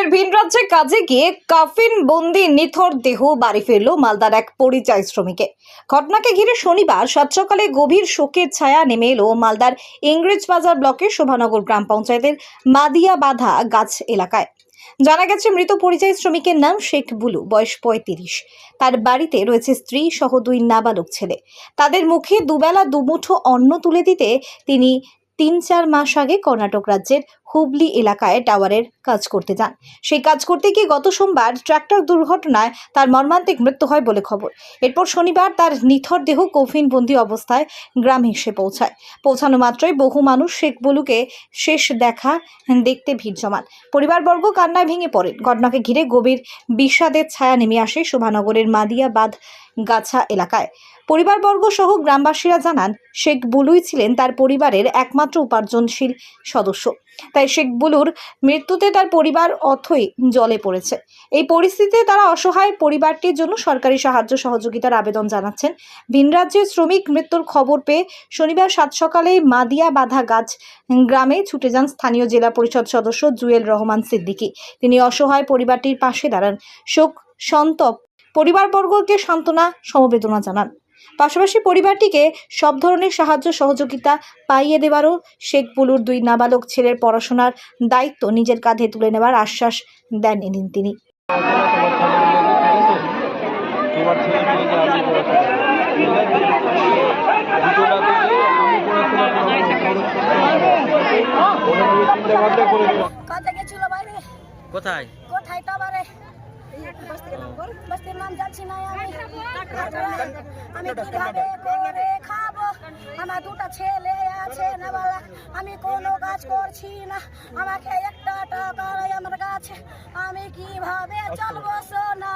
ফের ভিন রাজ্যে কাজে গিয়ে কাফিন বন্দি নিথর দেহ বাড়ি ফিরল মালদার এক পরিযায়ী শ্রমিকে। ঘটনাকে ঘিরে শনিবার সাত সকালে গভীর শোকের ছায়া নেমে এলো মালদার ইংরেজবাজার ব্লকের শোভানগর গ্রাম পঞ্চায়েতের মাদিয়া বাধা গাছ এলাকায়। জানা গেছে, মৃত পরিযায়ী শ্রমিকের নাম শেখ বুলু, বয়স পঁয়ত্রিশ। তার বাড়িতে রয়েছে স্ত্রী সহ দুই নাবালক ছেলে। তাদের মুখে দুবেলা দুমুঠো অন্ন তুলে দিতে তিনি তিন চার মাস আগে কর্ণাটক রাজ্যের হুবলি এলাকায় টাওয়ারের কাজ করতে যান। সেই কাজ করতে গিয়ে গত সোমবার ট্রাক্টর দুর্ঘটনায় তার মর্মান্তিক মৃত্যু হয় বলে খবর। এরপর শনিবার তার নিথর দেহ কফিনবন্দি অবস্থায় গ্রামে এসে পৌঁছায়। পৌঁছানো মাত্রই বহু মানুষ শেখ বুলুকে শেষ দেখা দেখতে ভিড় জমান। পরিবারবর্গ কান্নায় ভেঙে পড়েন। ঘটনাকে ঘিরে গভীর বিষাদের ছায়া নেমে আসে শোভানগরের মাদিয়াবাদ গাছা এলাকায়। পরিবারবর্গ সহ গ্রামবাসীরা জানান, শেখ বুলুই ছিলেন তার পরিবারের একমাত্র উপার্জনশীল সদস্য। তাই শেখ বুলুর মৃত্যুতে তার পরিবার অথই জলে পড়েছে। এই পরিস্থিতিতে তারা অসহায় পরিবারটির জন্য সরকারি সাহায্য সহযোগিতার আবেদন জানাচ্ছেন। ভিন রাজ্যের শ্রমিক মৃত্যুর খবর পেয়ে শনিবার সাত সকালে মাদিয়া বাধা গাছ গ্রামে ছুটে যান স্থানীয় জেলা পরিষদ সদস্য জুয়েল রহমান সিদ্দিকী। তিনি অসহায় পরিবারটির পাশে দাঁড়ান। শোক সন্তপ পরিবারবর্গকে সান্ত্বনা সমবেদনা জানান। পাশাপাশি পরিবারটিকে সব ধরনের সাহায্য সহযোগিতা পাইয়ে দেওয়ারও শেখ বুলুর দুই নাবালক ছেলের পড়াশোনার দায়িত্ব নিজের কাঁধে তুলে নেওয়ার আশ্বাস দেন এদিন তিনি কোথায় কোথায় টাবারে বস্তির নাম যাচ্ছি না আমি। আমি কীভাবে করে খাব? আমার দুটো ছেলে আছে নেওয়ালা আমি কোনো কাজ করছি না। আমাকে একটা টাকা আমার কাছে। আমি কীভাবে চলবো সোনা?